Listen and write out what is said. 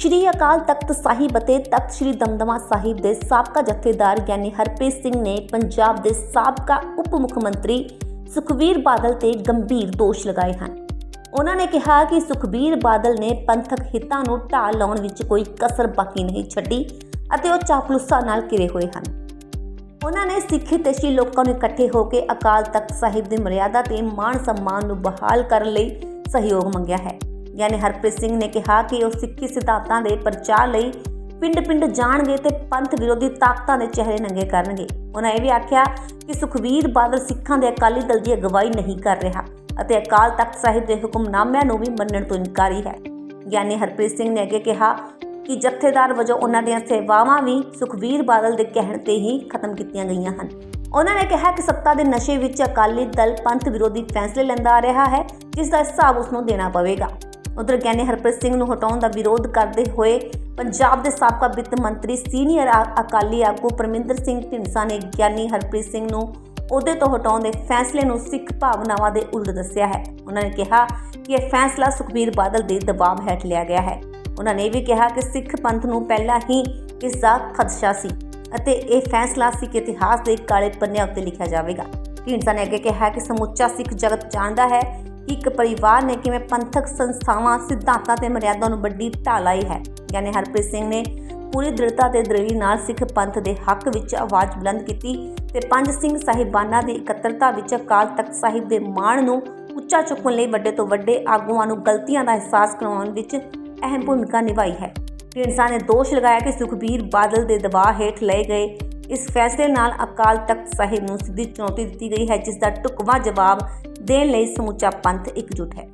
ਸ਼੍ਰੀ ਅਕਾਲ ਤਖਤ ਸਾਹਿਬ ਅਤੇ ਤਖਤ ਸ਼੍ਰੀ ਦਮਦਮਾ ਸਾਹਿਬ ਦੇ ਸਾਬਕਾ ਜਥੇਦਾਰ ਗਿਆਨੀ ਹਰਪ੍ਰੀਤ ਸਿੰਘ ਨੇ ਪੰਜਾਬ ਦੇ ਸਾਬਕਾ ਉਪ ਮੁੱਖ ਮੰਤਰੀ ਸੁਖਵੀਰ ਬਾਦਲ ਤੇ ਗੰਭੀਰ ਦੋਸ਼ ਲਗਾਏ ਹਨ। ਉਹਨਾਂ ਨੇ ਕਿਹਾ ਕਿ ਸੁਖਬੀਰ ਬਾਦਲ ਨੇ ਪੰਥਕ ਹਿੱਤਾਂ ਨੂੰ ਢਾਹ ਲਾਉਣ ਵਿੱਚ ਕੋਈ ਕਸਰ ਬਾਕੀ ਨਹੀਂ ਛੱਡੀ ਅਤੇ ਉਹ ਚਾਪਲੂਸਾਂ ਨਾਲ ਘਿਰੇ ਹੋਏ ਹਨ। ਉਹਨਾਂ ਨੇ ਸਿੱਖ ਹਿਤੈਸ਼ੀ ਲੋਕਾਂ ਨੂੰ ਇਕੱਠੇ ਹੋ ਕੇ ਅਕਾਲ ਤਖਤ ਸਾਹਿਬ ਦੀ ਮਰਿਆਦਾ ਤੇ ਮਾਣ ਸਨਮਾਨ ਨੂੰ ਬਹਾਲ ਕਰਨ ਲਈ ਸਹਿਯੋਗ ਮੰਗਿਆ ਹੈ। ਯਾਨੀ ਹਰਪ੍ਰੀਤ ਸਿੰਘ ਨੇ ਕਿਹਾ ਕਿ ਉਹ ਸਿੱਖੀ ਸਿਧਾਂਤਾਂ ਦੇ ਪ੍ਰਚਾਰ ਲਈ ਪਿੰਡ-ਪਿੰਡ ਜਾਣਗੇ ਤੇ ਪੰਥ ਵਿਰੋਧੀ ਤਾਕਤਾਂ ਦੇ ਚਿਹਰੇ ਨੰਗੇ ਕਰਨਗੇ। ਉਹਨਾਂ ਇਹ ਵੀ ਆਖਿਆ ਕਿ ਸੁਖਵੀਰ ਬਾਦਲ ਸਿੱਖਾਂ ਦੇ ਅਕਾਲੀ ਦਲ ਦੀ ਅਗਵਾਈ ਨਹੀਂ ਕਰ ਰਿਹਾ ਅਤੇ ਅਕਾਲ ਤਖਤ ਸਾਹਿਬ ਦੇ ਹੁਕਮਨਾਮਿਆਂ ਨੂੰ ਵੀ ਮੰਨਣ ਤੋਂ ਇਨਕਾਰੀ ਹੈ। ਗਿਆਨੀ ਹਰਪ੍ਰੀਤ ਸਿੰਘ ਨੇ ਅੱਗੇ ਕਿਹਾ ਕਿ ਜਥੇਦਾਰ ਵਜੋਂ ਉਹਨਾਂ ਦੀਆਂ ਸੇਵਾਵਾਂ ਵੀ ਸੁਖਵੀਰ ਬਾਦਲ ਦੇ ਕਹਿਣ ਤੇ ਹੀ ਖਤਮ ਕੀਤੀਆਂ ਗਈਆਂ ਹਨ। ਉਹਨਾਂ ਨੇ ਕਿਹਾ ਕਿ ਸੱਤਾ ਦੇ ਨਸ਼ੇ ਵਿੱਚ ਅਕਾਲੀ ਦਲ ਪੰਥ ਵਿਰੋਧੀ ਫੈਸਲੇ ਲੈਂਦਾ ਆ ਰਿਹਾ ਹੈ, ਜਿਸ ਦਾ ਹਿਸਾਬ ਉਸ ਨੂੰ ਦੇਣਾ ਪਵੇਗਾ। ਉਧਰ ਗਿਆਨੀ ਹਰਪ੍ਰੀਤ ਸਿੰਘ ਨੂੰ ਹਟਾਉਣ ਦਾ ਵਿਰੋਧ ਕਰਦੇ ਹੋਏ ਪੰਜਾਬ ਦੇ ਸਾਬਕਾ ਵਿੱਤ ਮੰਤਰੀ ਸੀਨੀਅਰ ਅਕਾਲੀ ਆਗੂ ਪਰਮਿੰਦਰ ਸਿੰਘ ਢਿੰਡਸਾ ਨੇ ਗਿਆਨੀ ਹਰਪ੍ਰੀਤ ਸਿੰਘ ਨੂੰ ਅਹੁਦੇ ਤੋਂ ਹਟਾਉਣ ਦੇ ਫੈਸਲੇ ਨੂੰ ਸਿੱਖ ਭਾਵਨਾਵਾਂ ਦੇ ਉਲਟ ਦੱਸਿਆ ਹੈ। ਉਹਨਾਂ ਨੇ ਕਿਹਾ ਕਿ ਇਹ ਫੈਸਲਾ ਸੁਖਬੀਰ ਬਾਦਲ ਦੇ ਦਬਾਅ ਹੇਠ ਲਿਆ ਗਿਆ ਹੈ। ਉਹਨਾਂ ਨੇ ਇਹ ਵੀ ਕਿਹਾ ਕਿ ਸਿੱਖ ਪੰਥ ਨੂੰ ਪਹਿਲਾਂ ਹੀ ਇਸ ਦਾ ਖਦਸ਼ਾ ਸੀ ਅਤੇ ਇਹ ਫੈਸਲਾ ਸਿੱਖ ਇਤਿਹਾਸ ਦੇ ਕਾਲੇ ਪੰਨਿਆਂ ਉੱਤੇ ਲਿਖਿਆ ਜਾਵੇਗਾ। ਢੀਂਡਸਾ ਨੇ ਅੱਗੇ ਕਿਹਾ ਕਿ ਸਮੁੱਚਾ ਸਿੱਖ ਜਗਤ ਜਾਣਦਾ ਹੈ ਕਿ ਇੱਕ ਪਰਿਵਾਰ ਨੇ ਕਿਵੇਂ ਪੰਥਕ ਸੰਸਥਾਵਾਂ, ਸਿਧਾਂਤਾਂ ਤੇ ਮਰਿਆਦਾ ਨੂੰ ਵੱਡੀ ਢਾਲ ਆਈ ਹੈ? ਯਾਨੀ ਹਰਪ੍ਰੀਤ ਸਿੰਘ ਨੇ ਪੂਰੀ ਦ੍ਰਿੜਤਾ ਤੇ ਦ੍ਰਿੜੀ ਨਾਲ ਸਿੱਖ ਪੰਥ ਦੇ ਹੱਕ ਵਿੱਚ ਆਵਾਜ਼ ਬੁਲੰਦ ਕੀਤੀ ਤੇ ਪੰਜ ਸਿੰਘ ਸਾਹਿਬਾਨਾਂ ਦੀ ਇਕੱਤਰਤਾ ਵਿੱਚ ਅਕਾਲ ਤਖਤ ਸਾਹਿਬ ਦੇ ਮਾਣ ਨੂੰ ਉੱਚਾ ਚੁੱਕਣ ਲਈ ਵੱਡੇ ਤੋਂ ਵੱਡੇ ਆਗੂਆਂ ਨੂੰ ਗਲਤੀਆਂ ਦਾ ਅਹਿਸਾਸ ਕਰਵਾਉਣ ਵਿੱਚ ਅਹਿਮ ਭੂਮਿਕਾ ਨਿਭਾਈ ਹੈ। ਢੀਂਡਸਾ ਨੇ ਦੋਸ਼ ਲਗਾਇਆ ਕਿ ਸੁਖਬੀਰ ਬਾਦਲ ਦੇ ਦਬਾਅ ਹੇਠ ਲਏ ਗਏ ਇਸ ਫੈਸਲੇ ਨਾਲ ਅਕਾਲ ਤਖਤ ਸਾਹਿਬ ਨੂੰ ਸਿੱਧੀ ਚੁਣੌਤੀ ਦਿੱਤੀ ਗਈ ਹੈ ਜਿਸ ਦਾ ਢੁਕਵਾਂ ਜਵਾਬ ਦੇਣ ਲਈ ਸਮੁੱਚਾ ਪੰਥ ਇਕਜੁੱਟ ਹੈ।